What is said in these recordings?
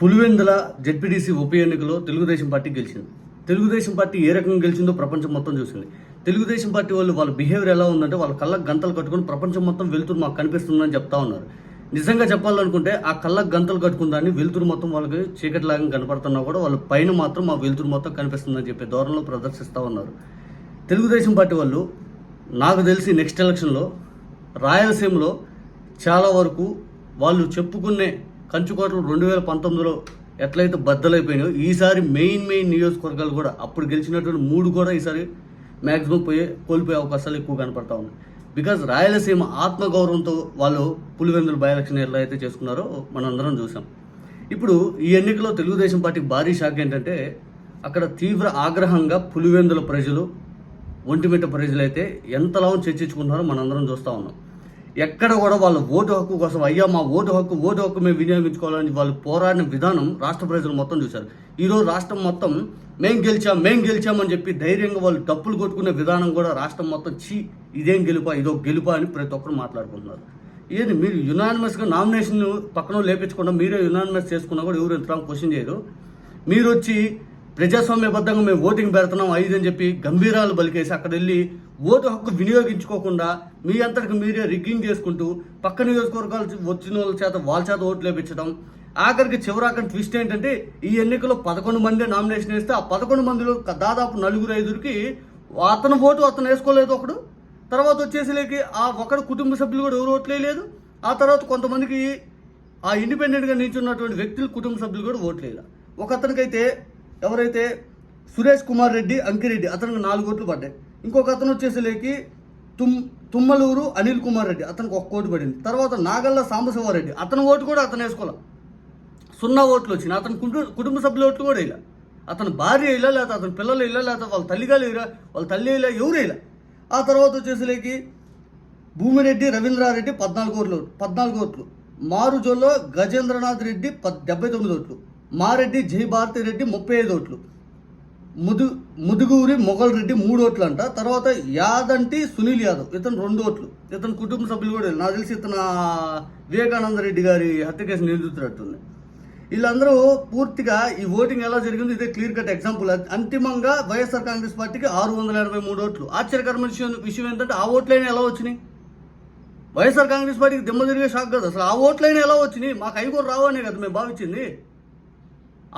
Pulivendula ZPTC ఉప ఎన్నికలో Telugu Desam party గెలిచింది. తెలుగుదేశం పార్టీ ఏ రకంగా గెలిచిందో ప్రపంచం మొత్తం చూసింది. తెలుగుదేశం పార్టీ వాళ్ళు వాళ్ళ బిహేవియర్ ఎలా ఉందంటే వాళ్ళ కళ్ళకు గంతలు కట్టుకుని ప్రపంచం మొత్తం వెలుతురు మాకు కనిపిస్తుందని చెప్తా ఉన్నారు. నిజంగా చెప్పాలనుకుంటే ఆ కళ్ళకు గంతలు కట్టుకున్న దాన్ని వెలుతురు మొత్తం వాళ్ళకి చీకటిలాగా కనపడుతున్నా కూడా వాళ్ళ పైన మాత్రం మా వెలుతురు మొత్తం కనిపిస్తుందని చెప్పి ధోరణిలో ప్రదర్శిస్తూ ఉన్నారు. తెలుగుదేశం పార్టీ వాళ్ళు నాకు తెలిసి నెక్స్ట్ ఎలక్షన్లో రాయలసీమలో చాలా వరకు వాళ్ళు చెప్పుకునే కంచుకోటలు రెండు వేల పంతొమ్మిదిలో ఎట్లయితే బద్దలైపోయినాయో ఈసారి మెయిన్ మెయిన్ నియోజకవర్గాలు కూడా అప్పుడు గెలిచినటువంటి మూడు కూడా ఈసారి మ్యాక్సిమం పోయే కోల్పోయే అవకాశాలు ఎక్కువ కనపడతా ఉన్నాయి. బికాజ్ రాయలసీమ ఆత్మగౌరవంతో వాళ్ళు పులివెందుల బై ఎలక్షన్ ఎలా అయితే చేసుకున్నారో మనందరం చూసాం. ఇప్పుడు ఈ ఎన్నికలో తెలుగుదేశం పార్టీకి భారీ షాక్ ఏంటంటే అక్కడ తీవ్ర ఆగ్రహంగా పులివెందుల ప్రజలు ఒంటిమిట్ట ప్రజలైతే ఎంతలా చర్చించుకుంటున్నారో మనందరం చూస్తూ ఉన్నాం. ఎక్కడ కూడా వాళ్ళ ఓటు హక్కు కోసం అయ్యా మా ఓటు హక్కు ఓటు హక్కు మేము వినియోగించుకోవాలని వాళ్ళు పోరాడిన విధానం రాష్ట్ర ప్రజలు మొత్తం చూశారు. ఈరోజు రాష్ట్రం మొత్తం మేం గెలిచాం మేం గెలిచామని చెప్పి ధైర్యంగా వాళ్ళు డప్పులు కొట్టుకునే విధానం కూడా రాష్ట్రం మొత్తం చీ ఇదేం గెలుపా ఇదో గెలుపా అని ప్రతి ఒక్కరు మాట్లాడుకుంటున్నారు. ఏది మీరు యునానిమస్గా నామినేషన్ పక్కన లేపించకుండా మీరే యునానిమస్ చేసుకున్నా కూడా ఎవరు ఎంత క్వశ్చన్ చేయరు. మీరు వచ్చి ప్రజాస్వామ్యబద్ధంగా మేము ఓటింగ్ పెడుతున్నాం ఐదు అని చెప్పి గంభీరాలు బలికేసి అక్కడ వెళ్ళి ఓటు హక్కు వినియోగించుకోకుండా మీ అంతటికి మీరే రిగ్గింగ్ చేసుకుంటూ పక్క నియోజకవర్గాలు వచ్చిన వాళ్ళ చేత వాళ్ళ చేత ఓట్లు వేపించడం. ఆఖరికి చివరాకని ట్విస్ట్ ఏంటంటే ఈ ఎన్నికలో పదకొండు మంది నామినేషన్ వేస్తే ఆ పదకొండు మందిలో దాదాపు నలుగురు ఐదుగురికి అతను ఓటు అతను వేసుకోలేదు ఒకడు. తర్వాత వచ్చేసరికి ఆ ఒకడు కుటుంబ సభ్యులు కూడా ఎవరు ఓట్లు ఆ తర్వాత కొంతమందికి ఆ ఇండిపెండెంట్గా నిల్చున్నటువంటి వ్యక్తులు కుటుంబ సభ్యులు కూడా ఓట్లు ఒక అతనికైతే ఎవరైతే సురేష్ కుమార్ రెడ్డి అంకిరెడ్డి అతనికి నాలుగు ఓట్లు పడ్డాయి. ఇంకొక అతను వచ్చేసరికి తుమ్ తుమ్మలూరు అనిల్ కుమార్ రెడ్డి అతనికి ఒక ఓటు పడింది. తర్వాత నాగల్ల సాంబశివారెడ్డి అతని ఓటు కూడా అతను వేసుకోవాలి సున్నా ఓట్లు వచ్చినాయి. అతని కుటుంబ కుటుంబ సభ్యుల ఓట్లు కూడా వేయలే. అతని భార్య ఇలా లేకపోతే అతని పిల్లలు ఇలా లేకపోతే వాళ్ళ తల్లిగాలు ఇలా వాళ్ళ తల్లి ఇలా ఎవరు వేయలే. ఆ తర్వాత వచ్చేసరికి భూమిరెడ్డి రవీంద్రారెడ్డి పద్నాలుగు ఓట్లు పద్నాలుగు ఓట్లు. మారుజోలో గజేంద్రనాథ్ రెడ్డి పద్ డెబ్బై తొమ్మిది ఓట్లు. మారెడ్డి జయభారతి రెడ్డి ముప్పై ఐదు ఓట్లు. ముదు ముదుగూరి మొగల్ రెడ్డి మూడు ఓట్లు అంట తర్వాత యాదంటి సునీల్ యాదవ్. ఇతను రెండు ఓట్లు. ఇతను కుటుంబ సభ్యులు కూడా నాకు తెలిసి ఇతను వివేకానంద రెడ్డి గారి హత్య కేసు నిందితున్నట్టుంది వీళ్ళందరూ పూర్తిగా ఈ ఓటింగ్ ఎలా జరిగిందో ఇదే క్లియర్ కట్ ఎగ్జాంపుల్. అంతిమంగా వైఎస్ఆర్ కాంగ్రెస్ పార్టీకి ఆరు వందల ఎనభై మూడు ఓట్లు. ఆశ్చర్యకరమైన విషయం విషయం ఏంటంటే ఆ ఓట్లైనా ఎలా వచ్చినాయి? వైఎస్ఆర్ కాంగ్రెస్ పార్టీకి దిమ్మ తిరిగే షాక్ కదా. అసలు ఆ ఓట్లైనా ఎలా వచ్చినాయి? మాకు అవి కూడా రావనే కదా మేము భావించింది.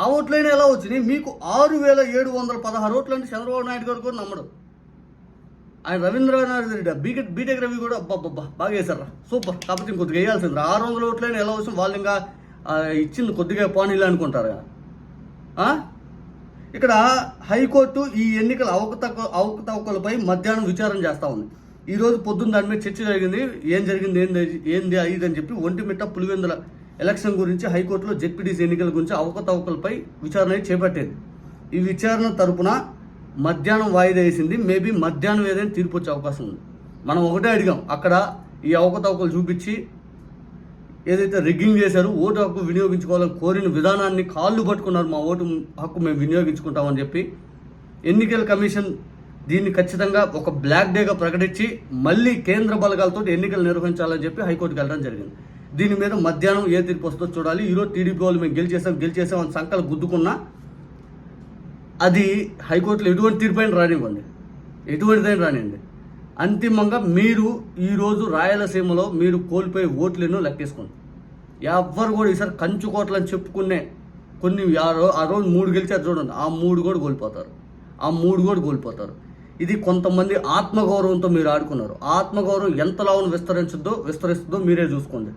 ఆ ఓట్లైనా ఎలా వచ్చినాయి? మీకు ఆరు వేల ఏడు వందల పదహారు ఓట్లు అంటే చంద్రబాబు నాయుడు గారు కూడా నమ్మడు. ఆయన రవీంద్రనాథ్ రెడ్డి బీటెక్ బీటెక్ రవి కూడా అబ్బా బాగా వేశారా సూపర్. కాకపోతే ఇంకొద్దిగా వేయాల్సింది ఆరు వందల ఓట్లైనా ఎలా వచ్చింది వాళ్ళు ఇంకా ఇచ్చింది కొద్దిగా పానీలు అనుకుంటారా ఇక్కడ హైకోర్టు ఈ ఎన్నికల అవకతక అవకతవకలపై మధ్యాహ్నం విచారణ చేస్తా ఉంది. ఈ రోజు పొద్దున్న దాని మీద చర్చ జరిగింది. ఏం జరిగింది ఏంది ఏంది అయ్యిందని అని చెప్పి ఒంటిమిట్ట పులివెందుల ఎలక్షన్ గురించి హైకోర్టులో జెడ్పీటీసీ ఎన్నికల గురించి అవకతవకలపై విచారణ చేపట్టేది. ఈ విచారణ తరపున మధ్యాహ్నం వాయిదా వేసింది. మేబీ మధ్యాహ్నం ఏదైనా తీర్పు వచ్చే అవకాశం ఉంది. మనం ఒకటే అడిగాం. అక్కడ ఈ అవకతవకలు చూపించి ఏదైతే రిగ్గింగ్ చేశారో ఓటు హక్కు వినియోగించుకోవాలని కోరిన విధానాన్ని కాళ్ళు పట్టుకున్నారు. మా ఓటు హక్కు మేము వినియోగించుకుంటామని చెప్పి ఎన్నికల కమిషన్ దీన్ని ఖచ్చితంగా ఒక బ్లాక్ డేగా ప్రకటించి మళ్ళీ కేంద్ర బలగాలతో ఎన్నికలు నిర్వహించాలని చెప్పి హైకోర్టుకి వెళ్ళడం జరిగింది. దీని మీద మధ్యాహ్నం ఏ తీర్పు వస్తుందో చూడాలి. ఈరోజు టీడీపీ వాళ్ళు మేము గెలిచేసాం గెలిచేసాం అని సంకలు గుద్దుకున్నా అది హైకోర్టులో ఎటువంటి తీర్పు అయినా రానివ్వండి. ఎటువంటిదైనా రానివ్వండి. అంతిమంగా మీరు ఈరోజు రాయలసీమలో మీరు కోల్పోయే ఓట్లను లెక్కేసుకోండి. ఎవ్వరు కూడా ఈసారి కంచు కోట్లని చెప్పుకునే కొన్ని ఆ ఆ రోజు మూడు గెలిచారు చూడండి. ఆ మూడు కూడా కోల్పోతారు. ఆ మూడు కూడా కోల్పోతారు. ఇది కొంతమంది ఆత్మగౌరవంతో మీరు ఆడుకున్నారు. ఆత్మగౌరవం ఎంతలా విస్తరించుద్దో విస్తరిస్తుందో మీరే చూసుకోండి.